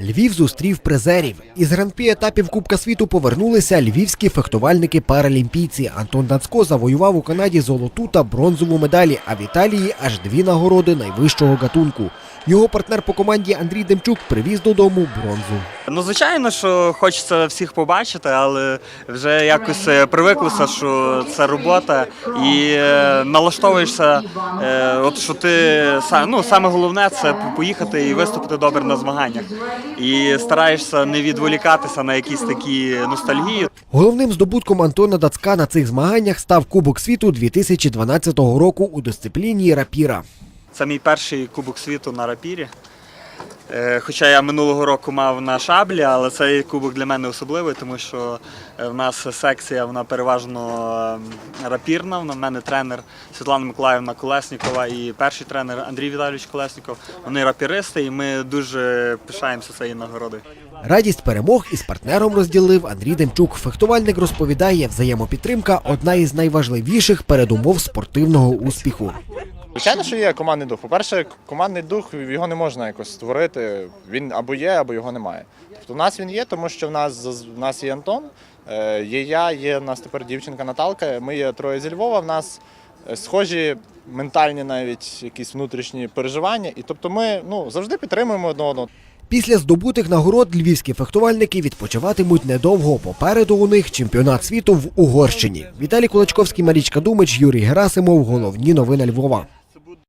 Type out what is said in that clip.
Львів зустрів призерів. Із гран-пі етапів Кубка світу повернулися львівські фехтувальники-паралімпійці. Антон Дацько завоював у Канаді золоту та бронзову медалі, а в Італії аж дві нагороди найвищого гатунку. Його партнер по команді Андрій Демчук привіз додому бронзу. Ну, звичайно, що хочеться всіх побачити, але вже якось е, привиклося, що це робота, і е, налаштовуєшся, е, от що ти ну, саме головне це поїхати і виступити добре на змаганнях. І стараєшся не відволікатися на якісь такі ностальгії. Головним здобутком Антона Дацька на цих змаганнях став Кубок світу 2012 року у дисципліні рапіра. Це мій перший кубок світу на рапірі. Е, Хоча я минулого року мав на шаблі, але цей кубок для мене особливий, тому що е, в нас секція вона переважно е, рапірна. В мене тренер Світлана Миколаївна Колеснікова і перший тренер Андрій Віталійович Колесніков. Вони рапіристи, і ми дуже пишаємося цією нагородою. Радість перемог із партнером розділив Андрій Демчук. Фехтувальник розповідає, взаємопідтримка одна із найважливіших передумов спортивного успіху. Звичайно, що є командний дух. По-перше, командний дух його не можна якось створити. Він або є, або його немає. Тобто в нас він є, тому що в нас в нас є Антон, е, є я, є в нас тепер дівчинка Наталка. Ми є троє зі Львова. В нас е, схожі ментальні навіть якісь внутрішні переживання. І тобто ми ну завжди підтримуємо одне одного. Після здобутих нагород львівські фехтувальники відпочиватимуть недовго. Попереду у них чемпіонат світу в Угорщині. Віталій Кулачковський, Марічка Думич, Юрій Герасимов. Головні новини Львова.